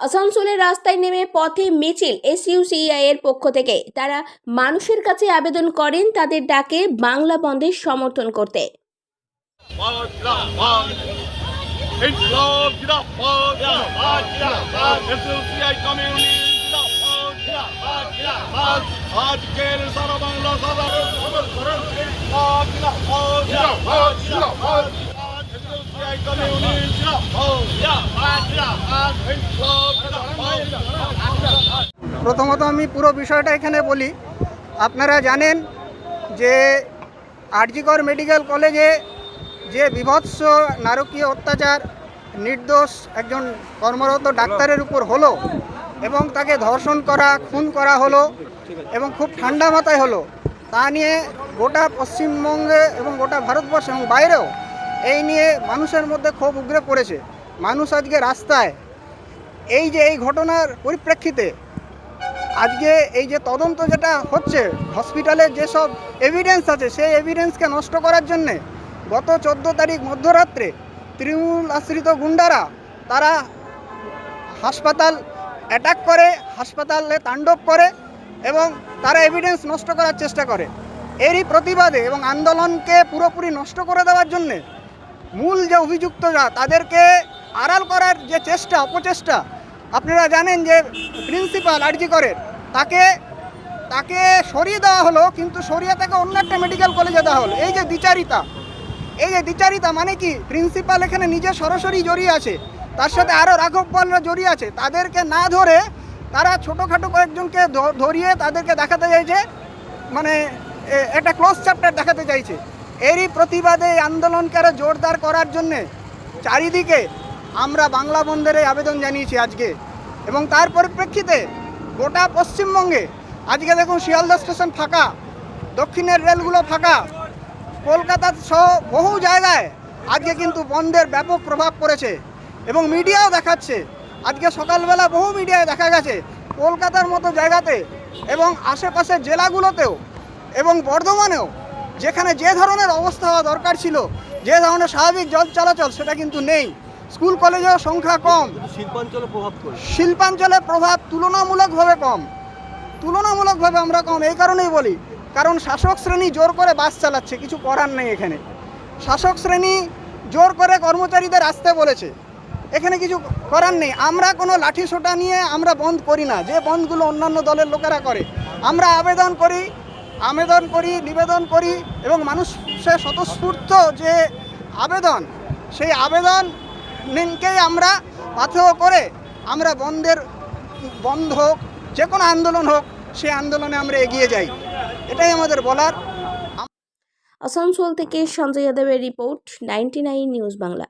আসানসোলের রাস্তায় নেমে পথে মিছিল এসইউসিআই এর পক্ষ থেকে। তারা মানুষের কাছে আবেদন করেন তাদের ডাকে বাংলা বন্ধের সমর্থন করতে। আজকের সারা বাংলা সারা প্রথমত আমি পুরো বিষয়টা এখানে বলি। আপনারা জানেন যে আরজিকর মেডিকেল কলেজে যে বিভৎস নারকীয় অত্যাচার নির্দোষ একজন কর্মরত ডাক্তারের উপর হলো এবং তাকে ধর্ষণ করা, খুন করা হলো এবং খুব ঠান্ডা মাথায় হলো, তা নিয়ে গোটা পশ্চিমবঙ্গে এবং গোটা ভারতবর্ষ এবং বাইরেও এই নিয়ে মানুষের মধ্যে ক্ষোভ উগরে পড়েছে। মানুষ আজকে রাস্তায় এই যে এই ঘটনার পরিপ্রেক্ষিতে আজকে এই যে তদন্ত যেটা হচ্ছে হসপিটালের যেসব এভিডেন্স আছে, সেই এভিডেন্সকে নষ্ট করার জন্যে গত চোদ্দ তারিখ মধ্যরাত্রে তৃণমূল আশ্রিত গুন্ডারা তারা হাসপাতাল অ্যাটাক করে, হাসপাতালে তাণ্ডব করে এবং তারা এভিডেন্স নষ্ট করার চেষ্টা করে। এরই প্রতিবাদে এবং আন্দোলনকে পুরোপুরি নষ্ট করে দেওয়ার জন্যে মূল যে অভিযুক্তরা, তাদেরকে আড়াল করার যে চেষ্টা, অপচেষ্টা আপনারা জানেন যে প্রিন্সিপাল আর আরজি করের, তাকে তাকে সরিয়ে দেওয়া হলো, কিন্তু সরিয়ে তাকে অন্য একটা মেডিকেল কলেজে দেওয়া হলো। এই যে দ্বিচারিতা, এই যে দ্বিচারিতা মানে কি? প্রিন্সিপাল এখানে নিজে সরাসরি জড়িয়ে আছে, তার সাথে আরও রাঘব পালরা জড়িয়ে আছে। তাদেরকে না ধরে তারা ছোটোখাটো কয়েকজনকে ধরিয়ে তাদেরকে দেখাতে চাইছে মানে একটা ক্লোজ চ্যাপ্টার দেখাতে চাইছে। এরই প্রতিবাদে আন্দোলনকে আরও জোরদার করার জন্যে চারিদিকে আমরা বাংলা বন্ধের এই আবেদন জানিয়েছি আজকে। এবং তার পরিপ্রেক্ষিতে গোটা পশ্চিমবঙ্গে, আজকে দেখুন শিয়ালদা স্টেশন ফাঁকা, দক্ষিণের রেলগুলো ফাঁকা, কলকাতা সহ বহু জায়গায় আজকে কিন্তু বন্ধের ব্যাপক প্রভাব পড়েছে। এবং মিডিয়াও দেখাচ্ছে, আজকে সকালবেলা বহু মিডিয়ায় দেখা গেছে, কলকাতার মতো জায়গাতে এবং আশেপাশের জেলাগুলোতেও এবং বর্ধমানেও যেখানে যে ধরনের অবস্থা হওয়া দরকার ছিল, যে ধরনের স্বাভাবিক জল চলাচল সেটা কিন্তু নেই। স্কুল কলেজের সংখ্যা কম। শিল্পাঞ্চলে প্রভাব পড়ে শিল্পাঞ্চলের প্রভাব তুলনামূলকভাবে কম। তুলনামূলকভাবে আমরা কম এই কারণেই বলি। কারণ শাসক শ্রেণি জোর করে বাস চালাচ্ছে কিছু করার নেই এখানে। শাসক শ্রেণি জোর করে কর্মচারীদের আসতে বলেছে এখানে কিছু করার নেই। আমরা কোনো লাঠি সোটা নিয়ে আমরা বন্ধ করি না যে বন্ধগুলো অন্যান্য দলের লোকেরা করে। আমরা আবেদন করি আবেদন করি নিবেদন করি এবং মানুষের স্বতঃস্ফূর্ত যে আবেদন সেই আবেদন নিনকেই আমরা পাথেয় করে আমরা বন্ধের, বন্ধ হোক, যে কোনো আন্দোলন হোক সে আন্দোলনে আমরা এগিয়ে যাই। এটাই আমাদের বলার। আসানসোল থেকে সঞ্জয় যাদবের রিপোর্ট নাইনটি নিউজ বাংলা।